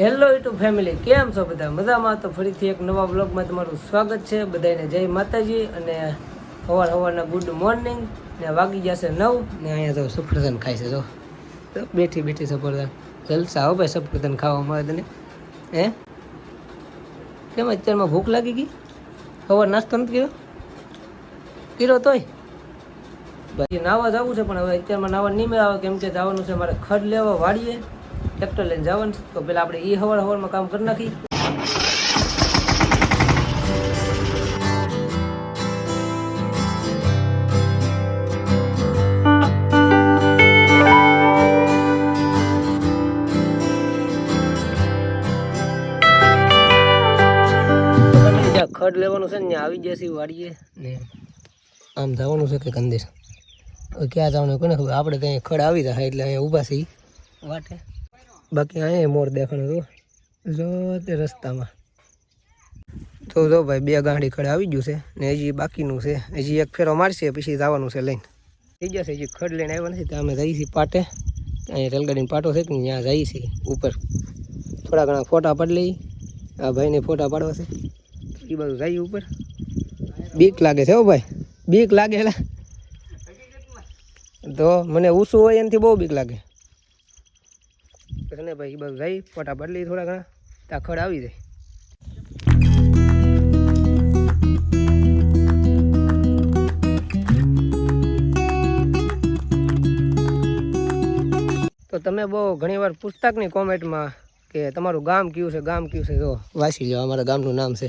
Hello YouTube family કેમ છો બધા? મજામાં? તો ફરીથી એક નવા બ્લોગમાં તમારું સ્વાગત છે. બધાને જય માતાજી અને સવાર સવારના ગુડ મોર્નિંગ ને વાગી જશે નવ, ને અહીંયા તો સફરજન ખાય છે, જો. તો બેઠી બેઠી સફરજન. જલસા આવો ભાઈ, સફરજન ખાવા મળે તને. હે? કેમ અત્યારમાં ભૂખ લાગી ગઈ? સવાર નાસ્તો નથી કર્યો? કર્યો તોય? બાકી નાવા જવું છે, પણ હવે અત્યારમાં નાવા નહીં આવે કેમ કે જવાનું છે, મારે ખડ લેવા વાડીએ ટ્રેક્ટર લઈને જવાનું છે. તો પેલા આપણે એ હવાર હવારમાં કામ કરી નાખી. ખડ લેવાનું છે ને આવી જશે વાડીએ. ને આમ જવાનું છે કે કંદેશ ક્યાં જવાનું કોને ખબર? આપણે ત્યાં ખડ આવી જાય એટલે અહીંયા ઊભા છે વાટે. બાકી અહીંયા મોર દેખાણું તો જો તે રસ્તામાં. તો જો ભાઈ, બે ગાંડી ખડે આવી ગયું છે ને હજી બાકીનું છે. હજી એક ફેરો મારશે, પછી જવાનું છે લઈને. થઈ જશે હજી ખડ લઈને આવ્યા નથી, તો અમે જઈએ છીએ પાટે. અહીંયા રેલગાડીનો પાટો છે કે ત્યાં જઈએ છીએ ઉપર. થોડા ઘણા ફોટા પાડી લઈએ. આ ભાઈને ફોટા પાડવા છે. એ બધું જઈએ ઉપર. બીક લાગે છે હો ભાઈ, બીક લાગે તો મને ઊંચું હોય એનાથી બહુ બીક લાગે. છે ને ભાઈ બધું જઈ ફોટા પાડી લઈ થોડા ઘણા ત્યાં ખડ આવી જાય. તો તમે બહુ ઘણીવાર પૂછતા કે કોમેન્ટમાં કે તમારું ગામ કયું છે ગામ કયું છે જો. વાંચી લો અમારા ગામનું નામ છે.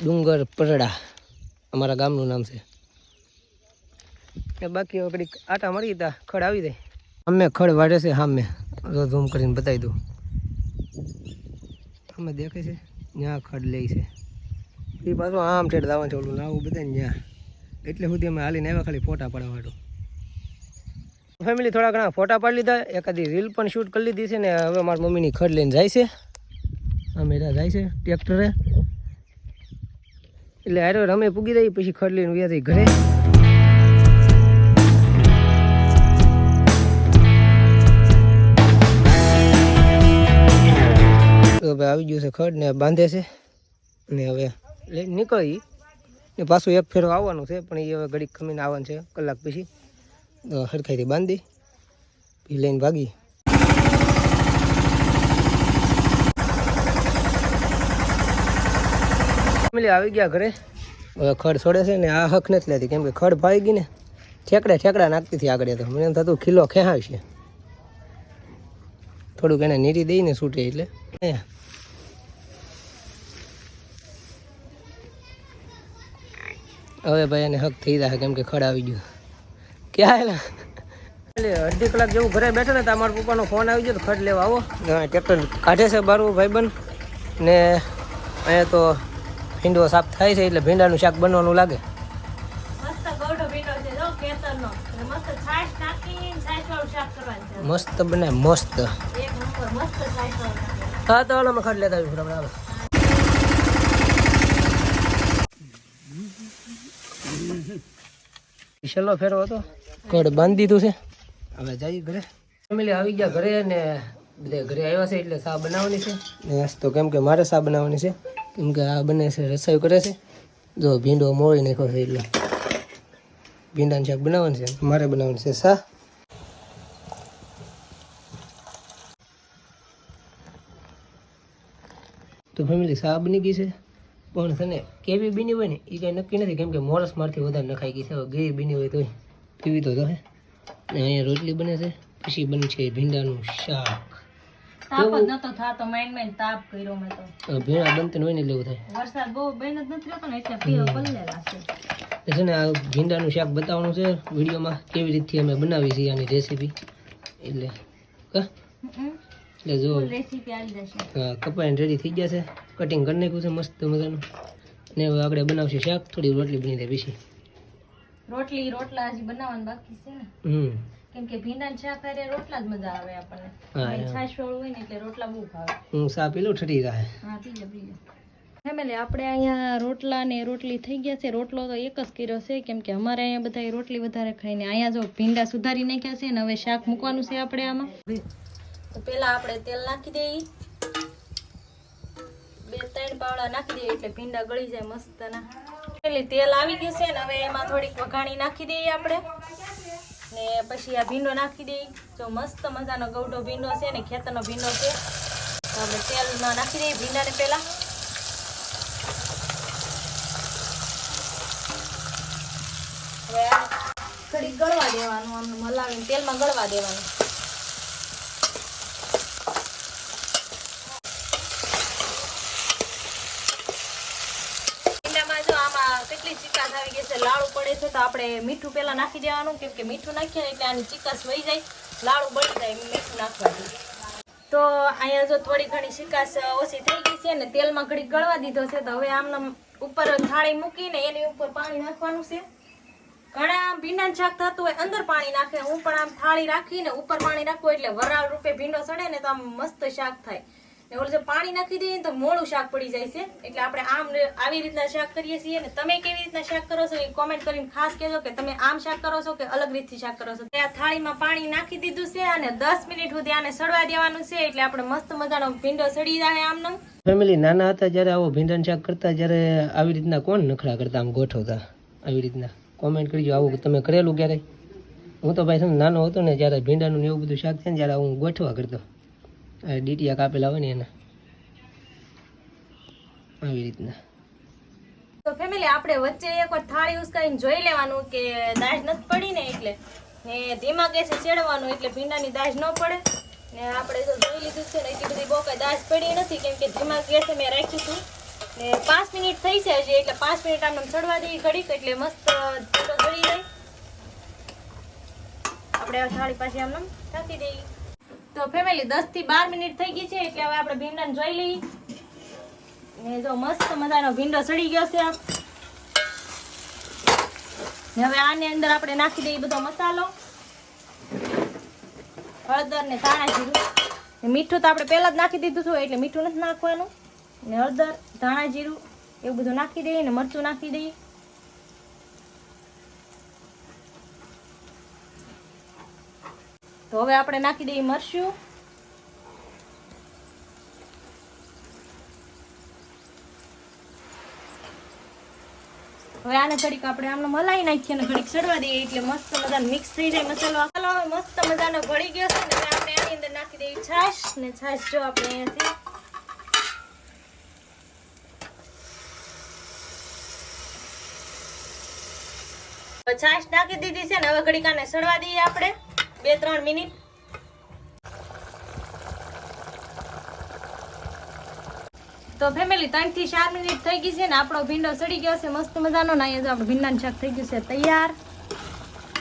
ડુંગર પરડા અમારા ગામનું નામ છે. બાકી હવે આટા મળી હતા ખડ આવી જાય. અમે ખડ વાળે છે સામે જો ઝૂમ કરીને બતાવી દઉં. અમે દેખે છે ત્યાં ખડ લે છે. એ પાછું આમ ઠેઠ દાવા છે, ઓલું બધા ત્યાં એટલે સુધી અમે હાલીને આવ્યા ખાલી ફોટા પાડવા માટે ફેમિલી થોડા ઘણા ફોટા પાડી લીધા, એકાદી રીલ પણ શૂટ કરી લીધી છે ને હવે મારી મમ્મીની ખડ લઈને જાય છે. અમે જાય છે ટ્રેક્ટરે. એટલે હારે રમે, પૂગી રહી પછી ખડ લઈને વ્યા થઈ ઘરે. હવે આવી ગયું છે ખડ ને બાંધે છે ને હવે નીકળી. ને પાછું એક ફેરો આવવાનું છે, પણ એ હવે ઘડીક ખમીને આવવાનું છે, કલાક પછી. હરખાઈથી બાંધી, પછી લઈને ભાગી. ફેમિલી આવી ગયા ઘરે. હવે ખડ છોડે છે ને આ હક નથી લેતી, કેમ કે ખડ ભાઈ ગઈ ને, ઠેકડા ઠેકડા નાખતી હતી આગળ તો. મને એમ થતું ખીલો ખેહાવશે થોડુંક એને નીરી દઈને છૂટે એટલે. હવે ભાઈ એને હક થઈ જાય કેમ કે ખડ આવી ગયો. ક્યાં હેલા એટલે અડધી કલાક જેવું ઘરે બેઠો ને તમારા પપ્પાનો ફોન આવી ગયો તો ખડ લેવા આવો. ટ્રેક્ટર કાઢે છે બારું ભાઈબંધ. ને અહીંયા તો ભીંડો સાફ થાય છે એટલે ભીંડાનું શાક બનવાનું લાગે. મસ્ત અને મસ્ત છાશ નાખીને છાશ વાળું શાક કરવાનું છે. મસ્ત બને મસ્ત. એક નંબર મસ્ત છાશ વાળું નાખવાનું. હા તો હાલો ખડ લેતા આવીશું આપણે છેલ્લો ફેરો હતો. કડ બાંધી દીધું છે. હવે જઈએ ઘરે. ફેમિલી આવી ગયા ઘરે ને બધા ઘરે આવ્યા છે એટલે સા બનાવવાની છે? ને તો કેમ કે મારે સા બનાવવાની છે. કેમ કે આ બને છે રસોઈ કરે છે. જો ભીંડો મોળી નાખ્યો છે એટલે ભીંડાનું શાક બનાવવાનું છે. મારે બનાવવાનું છે સા. તો ફેમિલી સા બની ગઈ છે? પણ છે ને કેવી બીની હોય ને એ કંઈ નક્કી નથી. કેમ કે મોરસ મારથી વધારે નખાઈ ગઈ છે. હવે ગેવી બીની હોય તોય પીવી તો હે. ને અહીંયા રોટલી બને છે પછી બને છે ભીંડાનું શાક. તાપ જ નતો થાતો માઇન્ડમાં તાપ કર્યો મેં તો. ભીણા બનતી હોય ને એવું થાય. વરસાદ બહુ બેન જ નથી રહેતો ને એટલે પીવો પલ્લેલા છે છે ને આ ભીંડાનું શાક બતાવવાનું છે વિડીયોમાં કેવી રીતથી અમે બનાવી છીએ આની રેસીપી એટલે કા. એટલે જો. રેસીપી આવી કપાઈને રેડી થઈ ગયા છે. કટિંગ કરી નાખ્યું છે મસ્ત મજાનું. ને હવે આપણે બનાવશે શાક. થોડી રોટલી બની જાય પછી. રોટલી રોટલા હજી બનાવવાનું બાકી છે ને. હમ. કેમ કે ભીંડા શાક હારે રોટલા જ મજા આવે આપણને. છાશ વાળું હોય ને એટલે રોટલા બહુ ભાવે. હું સા પીલું ઠરી જાય. હા પીજે પીજે ફેમિલી આપણે અહીંયા રોટલા ને રોટલી થઈ ગયા છે. રોટલો તો એક જ કર્યો છે કેમ કે અમારે અહીંયા બધા રોટલી વધારે ખાઈને અહીંયા જો ભીંડા સુધારી નાખ્યા છે ને હવે શાક મૂકવાનું છે આપણે આમાં. તો પહેલાં આપણે તેલ નાખી દઈએ બે ત્રણ પાવડા નાખી દઈએ એટલે ભીંડા ગળી જાય મસ્તના. પેલી તેલ આવી ગયું છે ને હવે એમાં થોડીક વઘાણી નાખી દઈએ આપણે. ને પછી આ ભીંડો નાખી દઈએ જો મસ્ત મજાનો ગૌડો ભીંડો છે ને, ખેતરનો ભીંડો છે. તો આપણે તેલમાં નાખી દઈએ ભીંડાને પહેલાં હવે થોડીક ગળવા દેવાનું, આમ મલાવીને તેલમાં ગળવા દેવાનું ભીંડામાં જો આમાં કેટલી ચીકાશ આવી ગઈ છે લાડુ પડે છે તો આપણે મીઠું પહેલા નાખી દેવાનું, કેમ કે મીઠું નાખીએ એટલે આની ચીકાશ વહી જાય, લાડુ બળી જાય મીઠું નાખવાથી. તો અહીંયા જો થોડી ઘણી ચિકાસ ઓછી થઈ ગઈ છે ને તેલમાં ઘડી ગળવા દીધો છે, તો હવે આમને ઉપર થાળી મૂકીને એની ઉપર પાણી નાખવાનું છે. ઘણા ભીંડા શાક થતું હોય અંદર પાણી નાખે, હું પણ આમ થાળી રાખીને ઉપર પાણી નાખું એટલે વરાળ રૂપે ભીંડો સડે ને તો આમ મસ્ત શાક થાય. ને ઓલું જો પાણી નાખી દઈએ ને તો મોડું શાક પડી જાય છે. એટલે આપણે આમ આવી રીતના શાક કરીએ છીએ ને તમે કેવી રીતના શાક કરો છો એ કોમેન્ટ કરીને ખાસ કહેજો કે તમે આમ શાક કરો છો કે અલગ રીતથી શાક કરો છો. ત્યાં થાળીમાં પાણી નાખી દીધું છે અને દસ મિનિટ સુધી આને સડવા દેવાનું છે એટલે આપણે મસ્ત મજાનો ભીંડો સડી જાય આમનો. ફેમિલી નાના હતા જ્યારે આવો ભીંડાનું શાક કરતા જ્યારે આવી રીતના કોણ નખરા કરતા આમ ગોઠવતા? આવી રીતના. કોમેન્ટ કરજો આવું તમે કરેલું ક્યારેય? હું તો ભાઈ નાનો હતો ને જ્યારે ભીંડાનું એવું બધું શાક છે ને જ્યારે હું ગોઠવા કરતો. ડીટીયા કાપેલા હોય ને એના. આવી રીતના. તો ફેમિલી આપણે વચ્ચે એકવાર થાળી ઉસકાઈને જોઈ લેવાનું કે દાજ નથી પડી ને એટલે. ને ધીમા ગેસે ચેડવાનું એટલે ભીંડાની દાજ ન પડે. ને આપણે તો જોઈ લીધું છે ને, એટલી બધી બહુ કઈ દાજ પડી નથી, કેમ કે ધીમા ગેસે મેં રાખ્યું હતું. ને પાંચ મિનિટ થઈ છે હજી, એટલે પાંચ મિનિટ આમ ચડવા દઈએ ઘડીક, એટલે મસ્ત ભીંડો ચડી જાય. આપણે થાળી પાછી આમ ઢાંકી દઈએ. તો ફેમિલી દસથી બાર મિનિટ થઈ ગઈ છે એટલે હવે આપણે ભીંડાને જોઈ લઈએ. ને જો મસ્ત મજાનો ભીંડો સડી ગયો છે. હવે આની અંદર આપણે નાખી દઈએ બધો મસાલો. હળદર ને ધાણા જીરું. મીઠું તો આપણે પહેલા જ નાખી દીધું હતું એટલે મીઠું નથી નાખવાનું. ને હળદર, ધાણા જીરું, એવું બધું નાખી દઈએ ને મરચું નાખી દઈએ. તો હવે આપણે નાખી દઈએ મરચું. હવે આને ઘડીક આપણે આમને મલાઈ નાખીએ અને ઘડીક ચડવા દઈએ એટલે મસ્ત મજાનો મિક્સ થઈ જાય મસાલો. મસાલો હવે મસ્ત મજાનો ઘડી ગયો છે ને આપણે આની અંદર નાખી દઈએ છાશ ને છાશ જો આપણે અહીંયાથી. છાશ નાખી દીધી છે ને હવે ઘડીક આને સડવા દઈએ આપણે. બે ત્રણ મિનિટ. તો ફેમિલી ત્રણથી ચાર મિનિટ થઈ ગઈ છે ને, આપણો ભીંડો સડી ગયો છે, મસ્ત મજાનો. ને અહીંયા આપણું ભીંડાનું શાક થઈ ગયું છે, તૈયાર.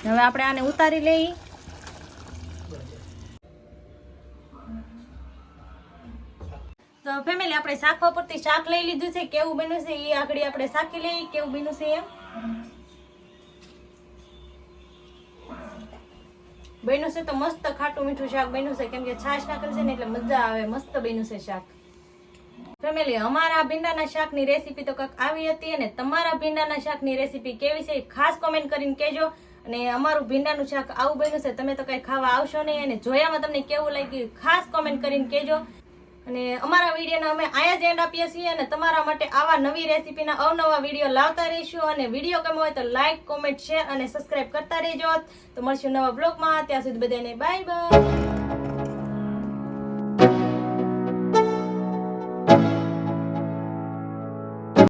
હવે આપણે આને ઉતારી લઈ. તો ફેમિલી આપણે શાકવા પરથી શાક લઈ લીધું છે. કેવું બન્યું છે એ આગળ આપણે શાકી લઈએ કેવું બન્યું છે એમ? બન્યું છે તો મસ્ત ખાટું મીઠું શાક બન્યું છે. કેમ કે છાશ નાખેલ છે ને એટલે મજા આવે, મસ્ત બન્યું છે શાક. ફેમિલી, અમારા ભીંડાના શાકની રેસીપી તો કંઈક આવી હતી અને તમારા ભીંડાના શાકની રેસીપી કેવી છે ખાસ કોમેન્ટ કરીને કહેજો. અને અમારું ભીંડાનું શાક આવું બન્યું છે, તમે તો કંઈ ખાવા આવશો નહીં અને જોયામાં તમને કેવું લાગ્યું ખાસ કોમેન્ટ કરીને કહેજો. અને અમારા વિડીયોને અમે આયા જ એન્ડ આપીએ છીએ અને તમારા માટે આવા નવી રેસીપીના અવનવા વીડિયો લાવતા રહીશું અને વીડિયો ગમે હોય તો લાઇક કોમેન્ટ શેર અને સબસ્ક્રાઇબ કરતા રહેજો. તો મળશું નવા બ્લોગમાં ત્યાં સુધી બધાને બાય બાય